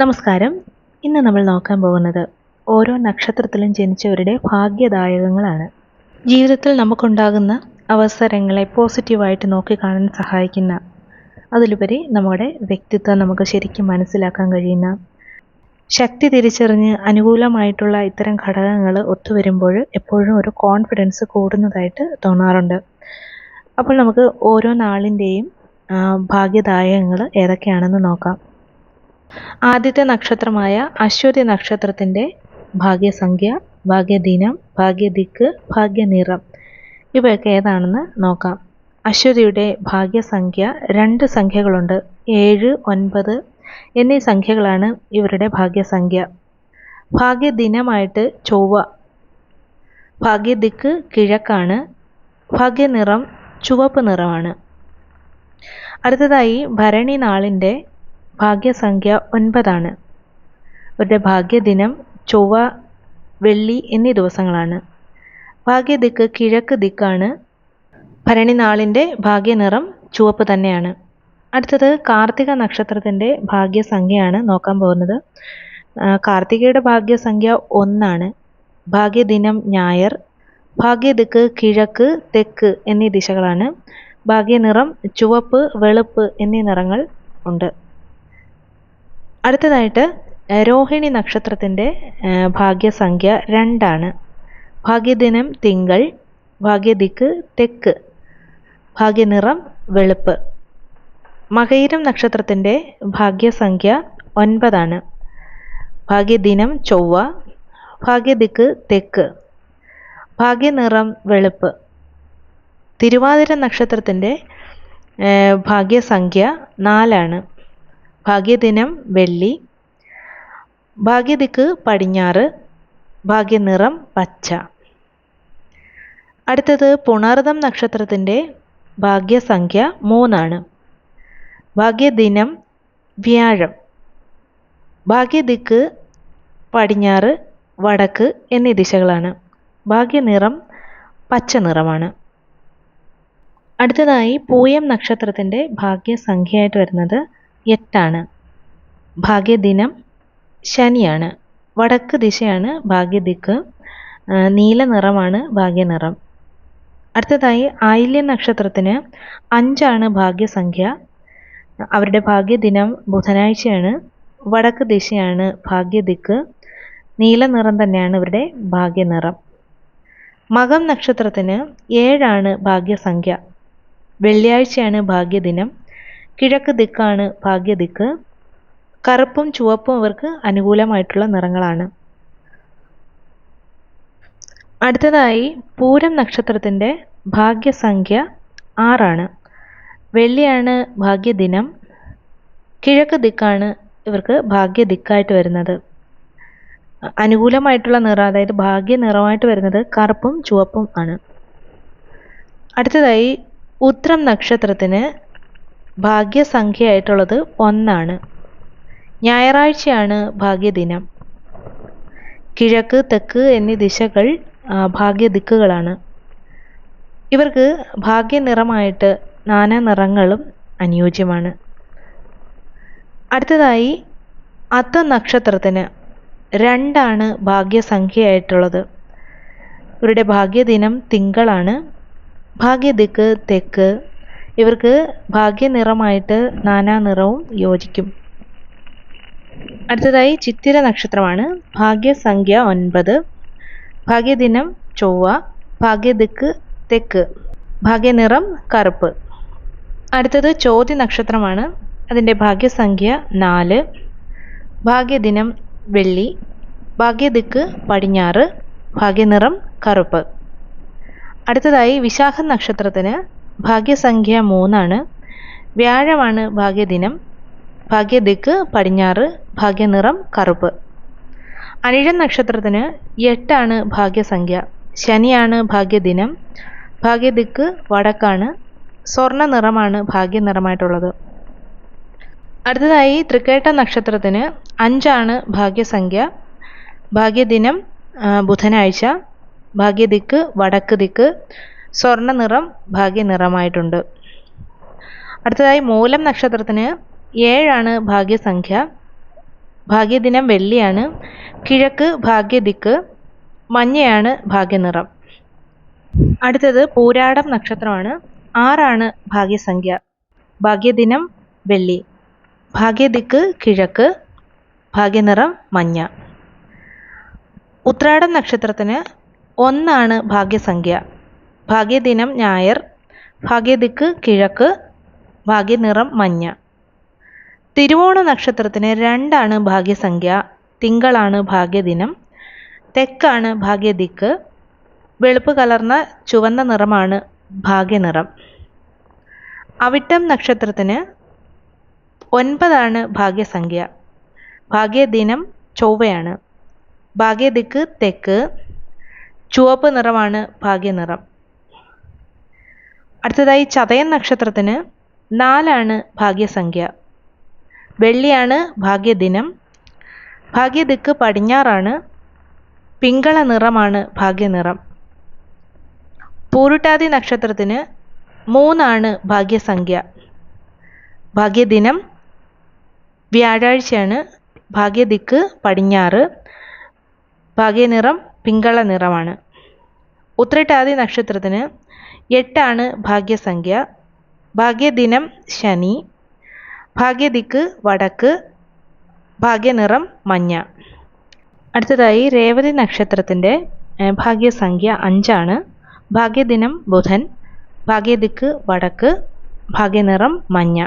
നമസ്കാരം. ഇന്ന് നമ്മൾ നോക്കാൻ പോകുന്നത് ഓരോ നക്ഷത്രത്തിലും ജനിച്ചവരുടെ ഭാഗ്യദായകങ്ങളാണ്. ജീവിതത്തിൽ നമുക്കുണ്ടാകുന്ന അവസരങ്ങളെ പോസിറ്റീവായിട്ട് നോക്കിക്കാണാൻ സഹായിക്കുന്ന അതിലുപരി നമ്മുടെ വ്യക്തിത്വം നമുക്ക് ശരിക്കും മനസ്സിലാക്കാൻ കഴിയുന്ന ശക്തി തിരിച്ചറിഞ്ഞ് അനുകൂലമായിട്ടുള്ള ഇത്തരം ഘടകങ്ങൾ ഒത്തുവരുമ്പോൾ എപ്പോഴും ഒരു കോൺഫിഡൻസ് കൂടുന്നതായിട്ട് തോന്നാറുണ്ട്. അപ്പോൾ നമുക്ക് ഓരോ നാളിന്റെയും ഭാഗ്യദായകങ്ങൾ ഏതൊക്കെയാണെന്ന് നോക്കാം. ആദ്യത്തെ നക്ഷത്രമായ അശ്വതി നക്ഷത്രത്തിന്റെ ഭാഗ്യസംഖ്യ ഭാഗ്യദിനം ഭാഗ്യദിക്ക് ഭാഗ്യനിറം. ഇവയൊക്കെ ഏതാണെന്ന് നോക്കാം. അശ്വതിയുടെ ഭാഗ്യസംഖ്യ രണ്ട് സംഖ്യകളുണ്ട്. ഏഴ് ഒൻപത് എന്നീ സംഖ്യകളാണ് ഇവരുടെ ഭാഗ്യസംഖ്യ. ഭാഗ്യദിനമായിട്ട് ചൊവ്വ. ഭാഗ്യദിക്ക് കിഴക്കാണ്. ഭാഗ്യനിറം ചുവപ്പ് നിറമാണ്. അടുത്തതായി ഭരണി നാളിന്റെ ഭാഗ്യസംഖ്യ ഒൻപതാണ്. അവരുടെ ഭാഗ്യദിനം ചൊവ്വ വെള്ളി എന്നീ ദിവസങ്ങളാണ്. ഭാഗ്യദിക്ക് കിഴക്ക് ദിക്കാണ്. ഭരണി നാളിന്റെ ഭാഗ്യനിറം ചുവപ്പ് തന്നെയാണ്. അടുത്തത് കാർത്തിക നക്ഷത്രത്തിന്റെ ഭാഗ്യസംഖ്യയാണ് നോക്കാൻ പോകുന്നത്. കാർത്തികയുടെ ഭാഗ്യസംഖ്യ ഒന്നാണ്. ഭാഗ്യദിനം ഞായർ. ഭാഗ്യദിക്ക് കിഴക്ക് തെക്ക് എന്നീ ദിശകളാണ്. ഭാഗ്യനിറം ചുവപ്പ് വെളുപ്പ് എന്നീ നിറങ്ങൾ ഉണ്ട്. അടുത്തതായിട്ട് രോഹിണി നക്ഷത്രത്തിന്റെ ഭാഗ്യസംഖ്യ രണ്ടാണ്. ഭാഗ്യദിനം തിങ്കൾ ഭാഗ്യദിക്ക് തെക്ക് ഭാഗ്യനിറം വെളുപ്പ്. മകയിരം നക്ഷത്രത്തിന്റെ ഭാഗ്യസംഖ്യ ഒൻപതാണ്. ഭാഗ്യദിനം ചൊവ്വ ഭാഗ്യദിക്ക് തെക്ക് ഭാഗ്യനിറം വെളുപ്പ്. തിരുവാതിര നക്ഷത്രത്തിന്റെ ഭാഗ്യസംഖ്യ നാലാണ്. ഭാഗ്യദിനം വെള്ളി. ഭാഗ്യദിക്ക് പടിഞ്ഞാറ്. ഭാഗ്യനിറം പച്ച. അടുത്തത് പുണർദം നക്ഷത്രത്തിന്റെ ഭാഗ്യസംഖ്യ മൂന്നാണ്. ഭാഗ്യദിനം വ്യാഴം. ഭാഗ്യദിക്ക് പടിഞ്ഞാറ് വടക്ക് എന്നീ ദിശകളാണ്. ഭാഗ്യനിറം പച്ച നിറമാണ്. അടുത്തതായി പൂയം നക്ഷത്രത്തിന്റെ ഭാഗ്യസംഖ്യയായിട്ട് വരുന്നത് എട്ടാണ്. ഭാഗ്യദിനം ശനിയാണ്. വടക്ക് ദിശയാണ് ഭാഗ്യദിക്ക്. നീല നിറമാണ് ഭാഗ്യനിറം. അടുത്തതായി ആയില്യ നക്ഷത്രത്തിന് അഞ്ചാണ് ഭാഗ്യസംഖ്യ. അവരുടെ ഭാഗ്യദിനം ബുധനാഴ്ചയാണ്. വടക്ക് ദിശയാണ് ഭാഗ്യദിക്ക്. നീല നിറം തന്നെയാണ് ഇവരുടെ ഭാഗ്യനിറം. മകം നക്ഷത്രത്തിന് ഏഴാണ് ഭാഗ്യസംഖ്യ. വെള്ളിയാഴ്ചയാണ് ഭാഗ്യദിനം. കിഴക്ക് ദിക്കാണ് ഭാഗ്യദിക്ക് കറുപ്പും ചുവപ്പും അവർക്ക് അനുകൂലമായിട്ടുള്ള നിറങ്ങളാണ്. അടുത്തതായി പൂരം നക്ഷത്രത്തിന്റെ ഭാഗ്യസംഖ്യ ആറാണ്. വെള്ളിയാണ് ഭാഗ്യദിനം കിഴക്ക് ദിക്കാണ് ഇവർക്ക് ഭാഗ്യ ദിക്കായിട്ട് വരുന്നത്. അനുകൂലമായിട്ടുള്ള നിറം അതായത് ഭാഗ്യ നിറമായിട്ട് വരുന്നത് കറുപ്പും ചുവപ്പും ആണ്. അടുത്തതായി ഉത്രം നക്ഷത്രത്തിന് ഭാഗ്യസംഖ്യയായിട്ടുള്ളത് ഒന്നാണ്. ഞായറാഴ്ചയാണ് ഭാഗ്യദിനം. കിഴക്ക് തെക്ക് എന്നീ ദിശകൾ ഭാഗ്യദിക്കുകളാണ്. ഇവർക്ക് ഭാഗ്യനിറമായിട്ട് നാനാ നിറങ്ങളും അനുയോജ്യമാണ്. അടുത്തതായി അത്ത നക്ഷത്രത്തിന് രണ്ടാണ് ഭാഗ്യസംഖ്യയായിട്ടുള്ളത്. ഇവരുടെ ഭാഗ്യദിനം തിങ്കളാണ്. ഭാഗ്യദിക്ക് തെക്ക് ഇവർക്ക് ഭാഗ്യനിറമായിട്ട് നാനാ നിറവും യോജിക്കും. അടുത്തതായി ചിത്തിര നക്ഷത്രമാണ്. ഭാഗ്യസംഖ്യ ഒൻപത്. ഭാഗ്യദിനം ചൊവ്വ. ഭാഗ്യദിക്ക് തെക്ക്. ഭാഗ്യനിറം കറുപ്പ്. അടുത്തത് ചോതി നക്ഷത്രമാണ്. അതിന്റെ ഭാഗ്യസംഖ്യ നാല്. ഭാഗ്യദിനം വെള്ളി. ഭാഗ്യദിക്ക് പടിഞ്ഞാറ്. ഭാഗ്യനിറം കറുപ്പ്. അടുത്തതായി വിശാഖ നക്ഷത്രത്തിന് ഭാഗ്യസംഖ്യ മൂന്നാണ്. വ്യാഴമാണ് ഭാഗ്യദിനം. ഭാഗ്യദിക്ക് പടിഞ്ഞാറ്. ഭാഗ്യനിറം കറുപ്പ്. അനിഴം നക്ഷത്രത്തിന് എട്ടാണ് ഭാഗ്യസംഖ്യ. ശനിയാണ് ഭാഗ്യദിനം. ഭാഗ്യദിക്ക് വടക്കാണ്. സ്വർണ നിറമാണ് ഭാഗ്യനിറമായിട്ടുള്ളത്. അടുത്തതായി തൃക്കേട്ട നക്ഷത്രത്തിന് അഞ്ചാണ് ഭാഗ്യസംഖ്യ. ഭാഗ്യദിനം ബുധനാഴ്ച. ഭാഗ്യദിക്ക് വടക്ക് ദിക്ക്. സ്വർണ നിറം ഭാഗ്യനിറമായിട്ടുണ്ട്. അടുത്തതായി മൂലം നക്ഷത്രത്തിന് ഏഴാണ് ഭാഗ്യസംഖ്യ. ഭാഗ്യദിനം വെള്ളിയാണ്. കിഴക്ക് ഭാഗ്യദിക്ക് മഞ്ഞയാണ് ഭാഗ്യനിറം. അടുത്തത് പൂരാടം നക്ഷത്രമാണ്. ആറാണ് ഭാഗ്യസംഖ്യ. ഭാഗ്യദിനം വെള്ളി. ഭാഗ്യദിക്ക് കിഴക്ക് ഭാഗ്യനിറം മഞ്ഞ. ഉത്രാടം നക്ഷത്രത്തിന് ഒന്നാണ് ഭാഗ്യസംഖ്യ. ഭാഗ്യദിനം ഞായർ ഭാഗ്യദിക്ക് കിഴക്ക് ഭാഗ്യനിറം മഞ്ഞ. തിരുവോണ നക്ഷത്രത്തിന് രണ്ടാണ് ഭാഗ്യസംഖ്യ തിങ്കളാണ് ഭാഗ്യദിനം തെക്കാണ് ഭാഗ്യദിക്ക് വെളുപ്പ് കലർന്ന ചുവന്ന നിറമാണ് ഭാഗ്യനിറം. അവിട്ടം നക്ഷത്രത്തിന് ഒൻപതാണ് ഭാഗ്യസംഖ്യ ഭാഗ്യദിനം ചൊവ്വയാണ്. ഭാഗ്യദിക്ക് തെക്ക് ചുവപ്പ് നിറമാണ് ഭാഗ്യനിറം. അടുത്തതായി ചതയൻ നക്ഷത്രത്തിന് നാലാണ് ഭാഗ്യസംഖ്യ. വെള്ളിയാണ് ഭാഗ്യദിനം. ഭാഗ്യദിക്ക് പടിഞ്ഞാറാണ്. പിങ്കള നിറമാണ് ഭാഗ്യനിറം. പൂരുട്ടാതി നക്ഷത്രത്തിന് മൂന്നാണ് ഭാഗ്യസംഖ്യ. ഭാഗ്യദിനം വ്യാഴാഴ്ചയാണ്. ഭാഗ്യദിക്ക് പടിഞ്ഞാറ്. ഭാഗ്യനിറം പിങ്കള നിറമാണ്. ഉത്രട്ടാതി നക്ഷത്രത്തിന് എട്ടാണ് ഭാഗ്യസംഖ്യ. ഭാഗ്യദിനം ശനി. ഭാഗ്യദിക്ക് വടക്ക്. ഭാഗ്യനിറം മഞ്ഞ. അടുത്തതായി രേവതി നക്ഷത്രത്തിന്റെ ഭാഗ്യസംഖ്യ അഞ്ചാണ്. ഭാഗ്യദിനം ബുധൻ. ഭാഗ്യദിക്ക് വടക്ക്. ഭാഗ്യനിറം മഞ്ഞ.